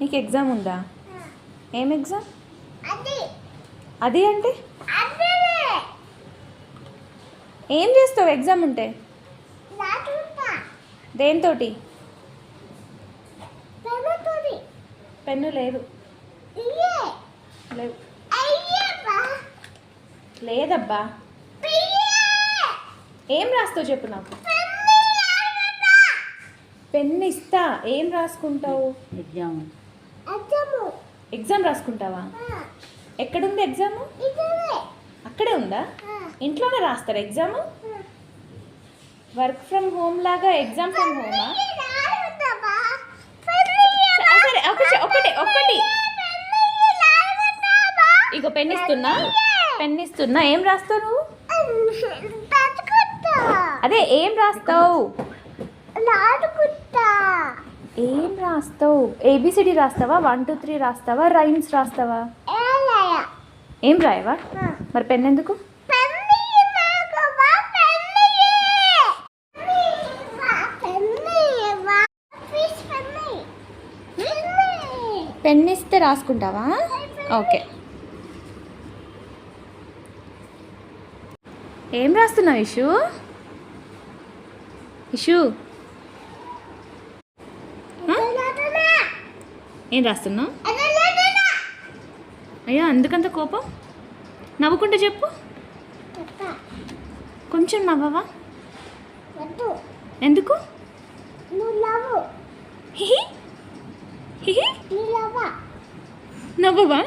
నీకు ఎగ్జామ్ ఉందా? ఏం ఎగ్జామ్ అది అంటే? ఏం చేస్తావు ఎగ్జామ్ ఉంటే? రాటుంటా దేంతోటి పెన్ను లేదు. లేదు లేదబ్బా. ఏం రాస్తావు చెప్పు నాకు? పెన్ను ఇస్తా ఏం రాసుకుంటావు? Exam exam రాసుకుంటావా? ఎక్కడుంది ఎగ్జామ్ ఇదే అక్కడే ఉందా? ఇంట్లోనే రాస్తారా ఎగ్జామ్ వర్క్ ఫ్రమ్ హోమ్ లాగా ఎగ్జామ్ ఫ్రమ్ హోమా సరే ఒకటి ఒకటి. ఒకటి ఇగో పెన్ ఇస్తున్నా పెన్ ఇస్తున్నా ఏం రాస్తావు నువ్వు? అదే ఏం రాస్తావు? ఏం రాస్తావు? ఏబిసిడి రాస్తావా? వన్ టూ త్రీ రాస్తావా? రైమ్స్ రాస్తావా? ఏం రాయవా? మరి పెన్ ఎందుకు? పెన్ ఇస్తే రాసుకుంటావా? ఓకే. ఏం రాస్తున్నావు ఇషు? ఇషు? ఏం రాస్తున్నావు? అయ్యా అందుకంత కోపం? నవ్వుకుంటూ చెప్పు. కొంచెం నవ్వవా? ఎందుకు? నవ్వవా?